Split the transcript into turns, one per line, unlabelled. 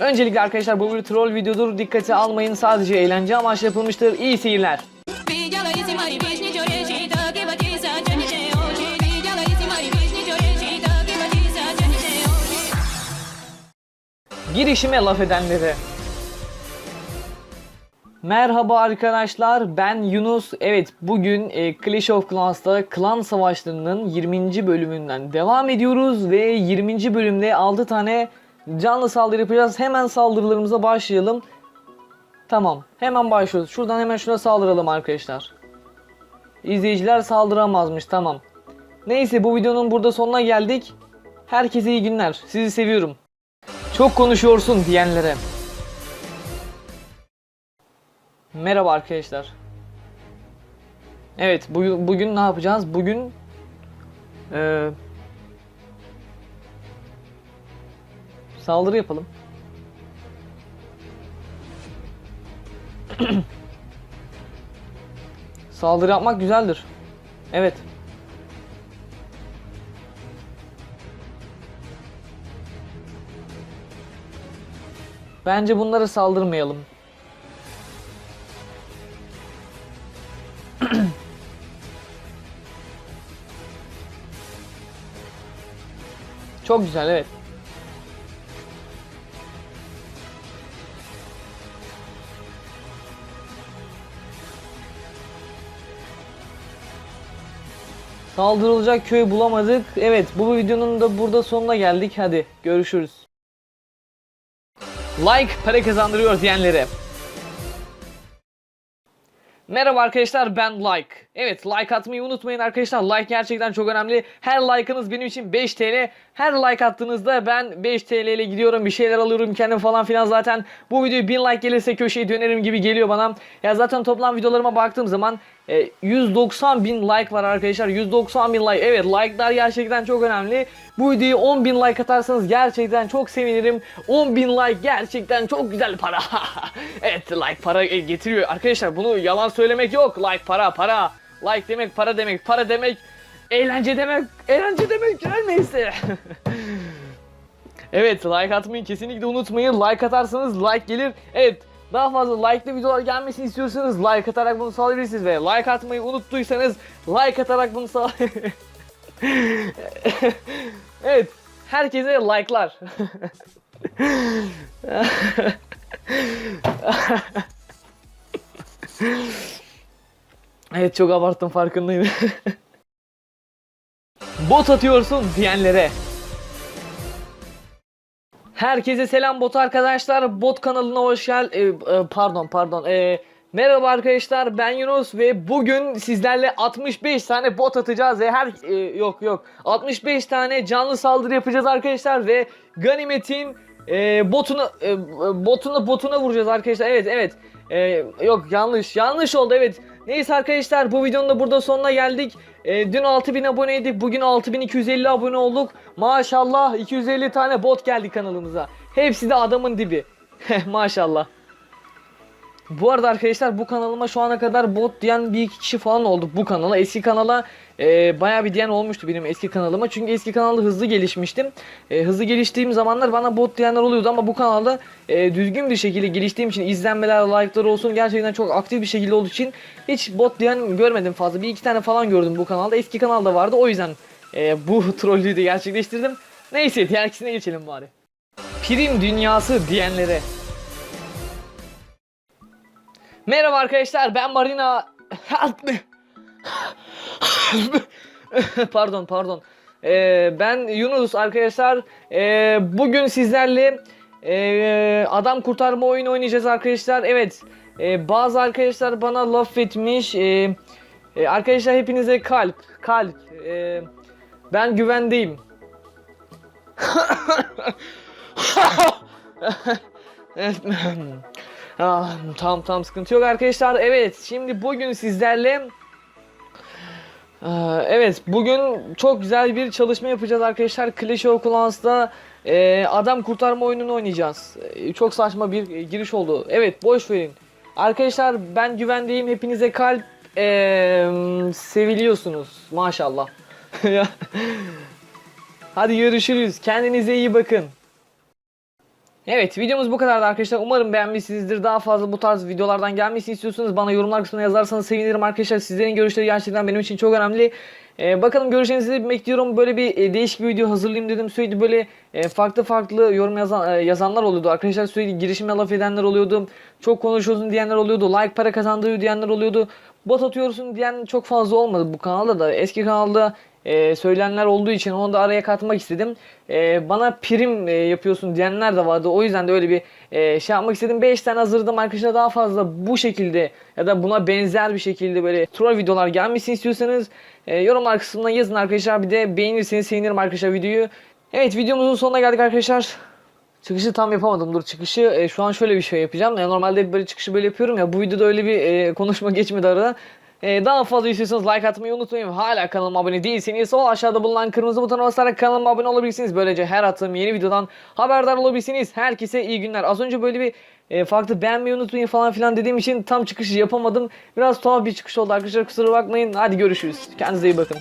Öncelikle arkadaşlar bu bir troll videodur. Dikkate almayın sadece eğlence amaçlı yapılmıştır. İyi seyirler. Girişime laf edenlere. Merhaba arkadaşlar ben Yunus. Evet bugün e, Clash of Clans'ta klan savaşlarının 20. bölümünden devam ediyoruz ve 20. bölümde 6 tane canlı saldırı yapacağız. Hemen saldırılarımıza başlayalım. Tamam hemen başlıyoruz. Şuradan hemen şuna saldıralım arkadaşlar. İzleyiciler saldıramazmış tamam. Neyse bu videonun burada sonuna geldik. Herkese iyi günler. Sizi seviyorum. Çok konuşuyorsun diyenlere. Merhaba arkadaşlar. Evet bugün, bugün ne yapacağız? Bugün eee, saldırı yapalım. saldırı yapmak güzeldir. Evet. Bence bunlara saldırmayalım. Çok güzel evet. Saldırılacak köy bulamadık. Evet bu videonun da burada sonuna geldik. Hadi görüşürüz. Like para kazandırıyor diyenlere. Merhaba arkadaşlar ben Like. Evet like atmayı unutmayın arkadaşlar. Like gerçekten çok önemli. Her like'ınız benim için 5 TL. Her like attığınızda ben 5 TL ile gidiyorum bir şeyler alıyorum kendim falan filan zaten. Bu videoya 1000 like gelirse köşeyi dönerim gibi geliyor bana. Ya zaten toplam videolarıma baktığım zaman e, 190 bin like var arkadaşlar. 190 bin like. Evet like'lar gerçekten çok önemli. Bu videoyu 10 bin like atarsanız gerçekten çok sevinirim. 10 bin like gerçekten çok güzel para. evet like para e, getiriyor. Arkadaşlar bunu yalan söylemek yok. Like para para. Like demek para demek. Para demek eğlence demek. Eğlence demek her neyse. Evet like atmayı kesinlikle unutmayın. Like atarsanız like gelir. Evet daha fazla like'lı videolar gelmesini istiyorsanız like atarak bunu sağlayabilirsiniz ve like atmayı unuttuysanız like atarak bunu sağ Evet herkese like'lar. evet çok abarttım farkındayım. Bot atıyorsun diyenlere. Herkese selam bot arkadaşlar. Bot kanalına hoş gel. e, e, pardon pardon. E, merhaba arkadaşlar ben Yunus ve bugün sizlerle 65 tane bot atacağız ve her e, yok yok 65 tane canlı saldırı yapacağız arkadaşlar ve ganimetin e, botuna e, botuna botuna vuracağız arkadaşlar. Evet evet. E, yok yanlış yanlış oldu evet. Neyse arkadaşlar bu videonun da burada sonuna geldik. E, dün 6000 aboneydik. Bugün 6250 abone olduk. Maşallah 250 tane bot geldi kanalımıza. Hepsi de adamın dibi. Maşallah. Bu arada arkadaşlar bu kanalıma şu ana kadar bot diyen bir iki kişi falan oldu bu kanala. Eski kanala e, bayağı bir diyen olmuştu benim eski kanalıma. Çünkü eski kanalda hızlı gelişmiştim. E, hızlı geliştiğim zamanlar bana bot diyenler oluyordu ama bu kanalda e, düzgün bir şekilde geliştiğim için izlenmeler, like'lar olsun gerçekten çok aktif bir şekilde olduğu için hiç bot diyen görmedim fazla. Bir iki tane falan gördüm bu kanalda. Eski kanalda vardı o yüzden e, bu trollüğü de gerçekleştirdim. Neyse diğer geçelim bari. Prim dünyası diyenlere. Merhaba arkadaşlar ben Marina. Pardon pardon. Ee, ben Yunus arkadaşlar. Ee, bugün sizlerle ee, adam kurtarma oyunu oynayacağız arkadaşlar. Evet ee, bazı arkadaşlar bana laf etmiş. Ee, ee, arkadaşlar hepinize kalp kalp. Ee, ben güvendeyim Ah, tamam tamam sıkıntı yok arkadaşlar. Evet şimdi bugün sizlerle Aa, Evet bugün çok güzel bir çalışma yapacağız arkadaşlar. Clash of Clans'ta e, adam kurtarma oyununu oynayacağız. E, çok saçma bir giriş oldu. Evet boş verin. Arkadaşlar ben güvendeyim. Hepinize kalp e, seviliyorsunuz maşallah. Hadi görüşürüz. Kendinize iyi bakın. Evet videomuz bu kadardı arkadaşlar. Umarım beğenmişsinizdir. Daha fazla bu tarz videolardan gelmesini istiyorsanız bana yorumlar kısmına yazarsanız sevinirim arkadaşlar. Sizlerin görüşleri gerçekten benim için çok önemli. Ee, bakalım görüşlerinizi bekliyorum. Böyle bir e, değişik bir video hazırlayayım dedim. Sürekli böyle e, farklı farklı yorum yazan, e, yazanlar oluyordu. Arkadaşlar sürekli girişime laf edenler oluyordu. Çok konuşuyorsun diyenler oluyordu. Like para kazandığı diyenler oluyordu. Bot atıyorsun diyen çok fazla olmadı bu kanalda da. Eski kanalda e, söylenenler olduğu için onu da araya katmak istedim. E, bana prim e, yapıyorsun diyenler de vardı. O yüzden de öyle bir e, şey yapmak istedim. 5 tane hazırladım arkadaşlar daha fazla bu şekilde ya da buna benzer bir şekilde böyle troll videolar gelmesini istiyorsanız e, yorumlar kısmına yazın arkadaşlar. Bir de beğenirseniz sevinirim arkadaşlar videoyu. Evet videomuzun sonuna geldik arkadaşlar. Çıkışı tam yapamadım. Dur çıkışı e, şu an şöyle bir şey yapacağım. E, normalde böyle çıkışı böyle yapıyorum ya. Bu videoda öyle bir e, konuşma geçmedi arada. E, daha fazla istiyorsanız like atmayı unutmayın. Hala kanalıma abone değilseniz sol aşağıda bulunan kırmızı butona basarak kanalıma abone olabilirsiniz. Böylece her attığım yeni videodan haberdar olabilirsiniz. Herkese iyi günler. Az önce böyle bir e, farklı beğenmeyi unutmayın falan filan dediğim için tam çıkışı yapamadım. Biraz tuhaf bir çıkış oldu arkadaşlar kusura bakmayın. Hadi görüşürüz. Kendinize iyi bakın.